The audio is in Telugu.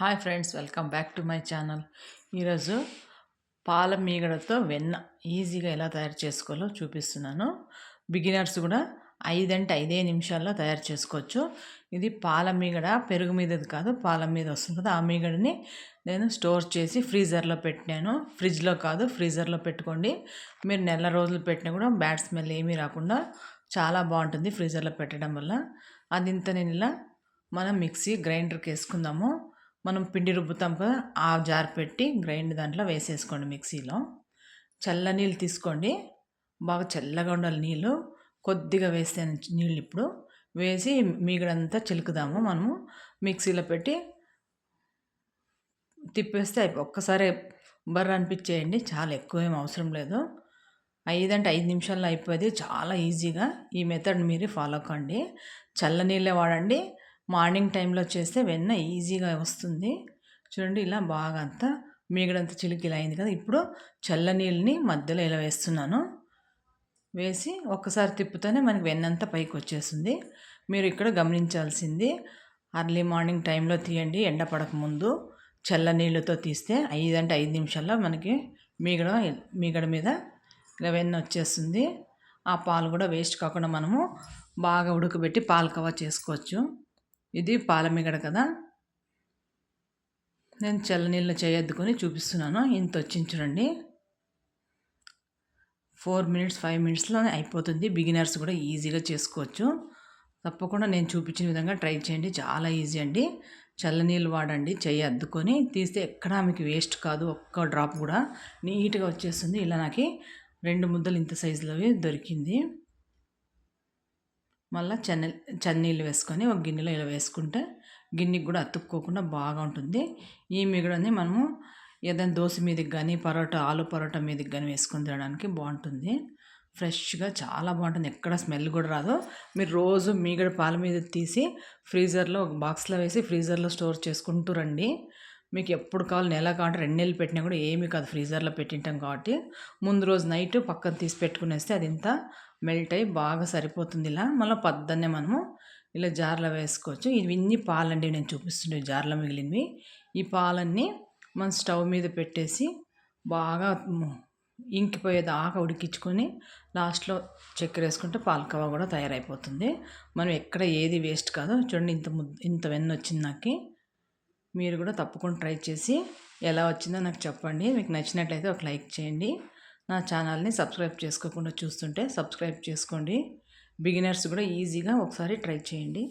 Hi friends welcome back to my channel. ఈరోజు పాల మీగడతో వెన్న ఈజీగా ఎలా తయారు చేసుకోవాలో చూపిస్తున్నాను. బిగినర్స్ కూడా ఐదంటే ఐదే నిమిషాల్లో తయారు చేసుకోవచ్చు. ఇది పాల మీగడ పెరుగు మీదది కాదు పాల మీద వస్తుంది కదా ఆ మీగడని నేను స్టోర్ చేసి ఫ్రీజర్లో పెట్టినాను. ఫ్రిడ్జ్లో కాదు ఫ్రీజర్లో పెట్టుకోండి. మీరు నెల రోజులు పెట్టినా కూడా బ్యాడ్ స్మెల్ ఏమీ రాకుండా చాలా బాగుంటుంది ఫ్రీజర్లో పెట్టడం వల్ల. అది ఇంత నేను ఇలా మనం మిక్సీ గ్రైండర్కి వేసుకుందాము. మనం పిండి రుబ్బుతాం కదా ఆ జార్ పెట్టి గ్రైండ్ దాంట్లో వేసేసుకోండి మిక్సీలో. చల్ల నీళ్ళు తీసుకోండి. బాగా చల్లగా ఉండాలి నీళ్ళు. కొద్దిగా వేస్తే నీళ్ళు ఇప్పుడు. వేసి మీగడంతా చిలుకుదాము మనము. మిక్సీలో పెట్టి తిప్పేస్తే అయిపో ఒక్కసారి బర్ర అనిపించేయండి. చాలా ఎక్కువ ఏం అవసరం లేదు. ఐదంటే ఐదు నిమిషాల్లో అయిపోయేది. చాలా ఈజీగా ఈ మెథడ్ మీరు ఫాలో కండి. చల్ల నీళ్ళే వాడండి. మార్నింగ్ టైంలో చేస్తే వెన్న ఈజీగా వస్తుంది. చూడండి ఇలా బాగా అంతా మీగడంతా చిలికి ఇలా అయింది కదా. ఇప్పుడు చల్లనీళ్ళని మధ్యలో ఇలా వేస్తున్నాను. వేసి ఒక్కసారి తిప్పుతూనే మనకి వెన్నంతా పైకి వచ్చేస్తుంది. మీరు ఇక్కడ గమనించాల్సింది అర్లీ మార్నింగ్ టైంలో తీయండి ఎండ పడకముందు చల్ల నీళ్ళతో తీస్తే ఐదు అంటే ఐదు నిమిషాల్లో మనకి మీగడ మీగడ మీద ఇలా వెన్న వచ్చేస్తుంది. ఆ పాలు కూడా వేస్ట్ కాకుండా మనము బాగా ఉడకబెట్టి పాలు కవర్ చేసుకోవచ్చు. ఇది పాలమిగడ కదా. నేను చల్లనీళ్ళు చేయద్దుకొని చూపిస్తున్నాను. ఇంత వచ్చింది చూడండి. ఫోర్ మినిట్స్ ఫైవ్ మినిట్స్లోనే అయిపోతుంది. బిగినర్స్ కూడా ఈజీగా చేసుకోవచ్చు. తప్పకుండా నేను చూపించిన విధంగా ట్రై చేయండి. చాలా ఈజీ అండి. చల్లనీళ్ళు వాడండి చెయ్యి అద్దుకొని తీస్తే ఎక్కడా మీకు వేస్ట్ కాదు. ఒక్క డ్రాప్ కూడా నీట్గా వచ్చేస్తుంది. ఇలా నాకు రెండు ముద్దలు ఇంత సైజులోవి దొరికింది. మళ్ళీ చెన్న చన్నీళ్ళు వేసుకొని ఒక గిన్నెలో ఇలా వేసుకుంటే గిన్నెకి కూడా అతుక్కోకుండా బాగా ఉంటుంది. ఈ మిగడని మనము ఏదైనా దోశ మీదకి కానీ పరోటా ఆలు పరోటా మీదకి కానీ వేసుకొని తినడానికి బాగుంటుంది. ఫ్రెష్గా చాలా బాగుంటుంది. ఎక్కడ స్మెల్ కూడా రాదు. మీరు రోజు మీగడ పాల మీద తీసి ఫ్రీజర్లో ఒక బాక్స్లో వేసి ఫ్రీజర్లో స్టోర్ చేసుకుంటూ రండి. మీకు ఎప్పుడు కావాలి నెల కావాలంటే రెండు నెలలు పెట్టినా కూడా ఏమీ కాదు. ఫ్రీజర్లో పెట్టింటాం కాబట్టి. ముందు రోజు నైట్ పక్కన తీసి పెట్టుకునేస్తే అది ఇంత మెల్ట్ అయ్యి బాగా సరిపోతుంది ఇలా. మళ్ళీ పొద్దున్నే మనము ఇలా జార్లో వేసుకోవచ్చు. ఇవి ఇన్ని పాలండి నేను చూపిస్తుండే జార్లో మిగిలినవి. ఈ పాలన్నీ మనం స్టవ్ మీద పెట్టేసి బాగా ఇంకిపోయేదాకా ఉడికించుకొని లాస్ట్లో చక్కెర వేసుకుంటే పాలకవా కూడా తయారైపోతుంది. మనం ఎక్కడ ఏది వేస్ట్ కాదు చూడండి ఇంత ఇంత వెన్న వచ్చింది నాకు. మీరు కూడా తప్పకుండా ట్రై చేసి ఎలా వచ్చిందో నాకు చెప్పండి. మీకు నచ్చినట్లయితే ఒక లైక్ చేయండి. నా ఛానల్ని సబ్స్క్రైబ్ చేసుకోకుండా చూస్తుంటే సబ్స్క్రైబ్ చేసుకోండి. బిగినర్స్ కూడా ఈజీగా ఒకసారి ట్రై చేయండి.